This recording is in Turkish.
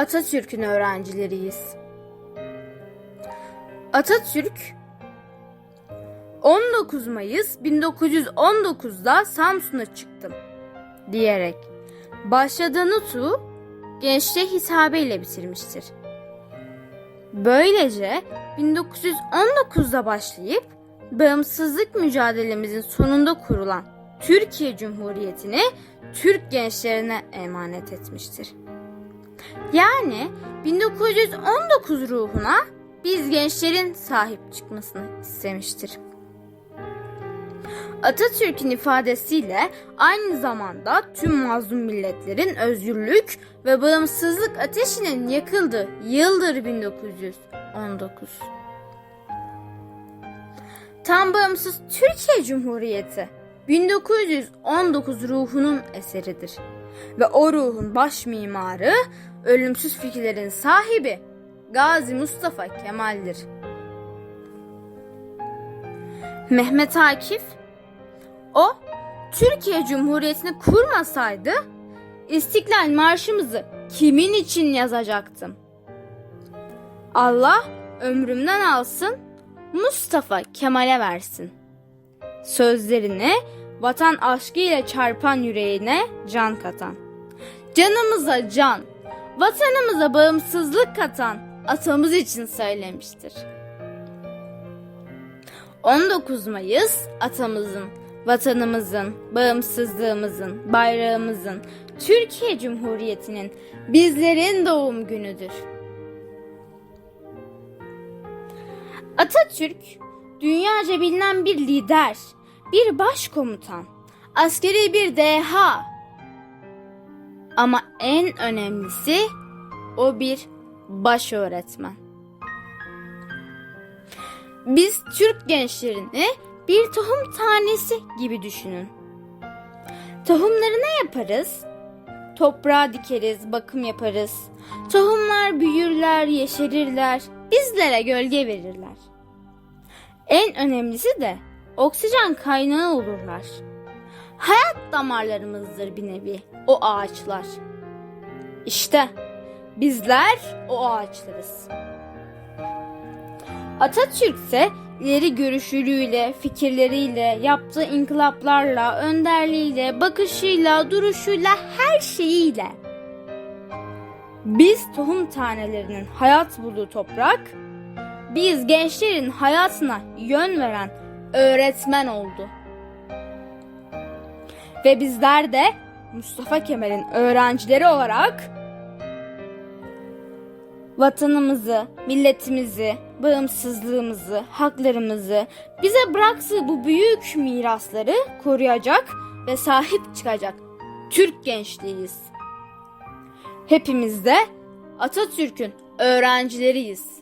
Atatürk'ün öğrencileriyiz. Atatürk 19 Mayıs 1919'da Samsun'a çıktım diyerek başladığı nutu gençliğe hitabeyle bitirmiştir. Böylece 1919'da başlayıp bağımsızlık mücadelemizin sonunda kurulan Türkiye Cumhuriyeti'ni Türk gençlerine emanet etmiştir. Yani 1919 ruhuna biz gençlerin sahip çıkmasını istemiştir. Atatürk'ün ifadesiyle aynı zamanda tüm mazlum milletlerin özgürlük ve bağımsızlık ateşinin yakıldığı yıldır 1919. Tam bağımsız Türkiye Cumhuriyeti 1919 ruhunun eseridir. Ve o ruhun baş mimarı, ölümsüz fikirlerin sahibi Gazi Mustafa Kemal'dir. Mehmet Akif, o Türkiye Cumhuriyeti'ni kurmasaydı İstiklal Marşımızı kimin için yazacaktım? Allah ömrümden alsın, Mustafa Kemal'e versin. Sözlerini vatan aşkıyla çarpan yüreğine can katan. Canımıza can, vatanımıza bağımsızlık katan atamız için söylemiştir. 19 Mayıs atamızın, vatanımızın, bağımsızlığımızın, bayrağımızın, Türkiye Cumhuriyeti'nin, bizlerin doğum günüdür. Atatürk dünyaca bilinen bir lider, bir başkomutan, askeri bir deha. Ama en önemlisi o bir baş öğretmen. Biz Türk gençlerini bir tohum tanesi gibi düşünün. Tohumları ne yaparız? Toprağa dikeriz, bakım yaparız. Tohumlar büyürler, yeşerirler, bizlere gölge verirler. En önemlisi de oksijen kaynağı olurlar. Hayat damarlarımızdır bir nevi o ağaçlar. İşte bizler o ağaçlarız. Atatürk ise ileri görüşlülüğüyle, fikirleriyle, yaptığı inkılaplarla, önderliğiyle, bakışıyla, duruşuyla, her şeyiyle biz tohum tanelerinin hayat bulduğu toprak, biz gençlerin hayatına yön veren öğretmen oldu. Ve bizler de Mustafa Kemal'in öğrencileri olarak vatanımızı, milletimizi, bağımsızlığımızı, haklarımızı, bize bıraktığı bu büyük mirasları koruyacak ve sahip çıkacak Türk gençliğiyiz. Hepimiz de Atatürk'ün öğrencileriyiz.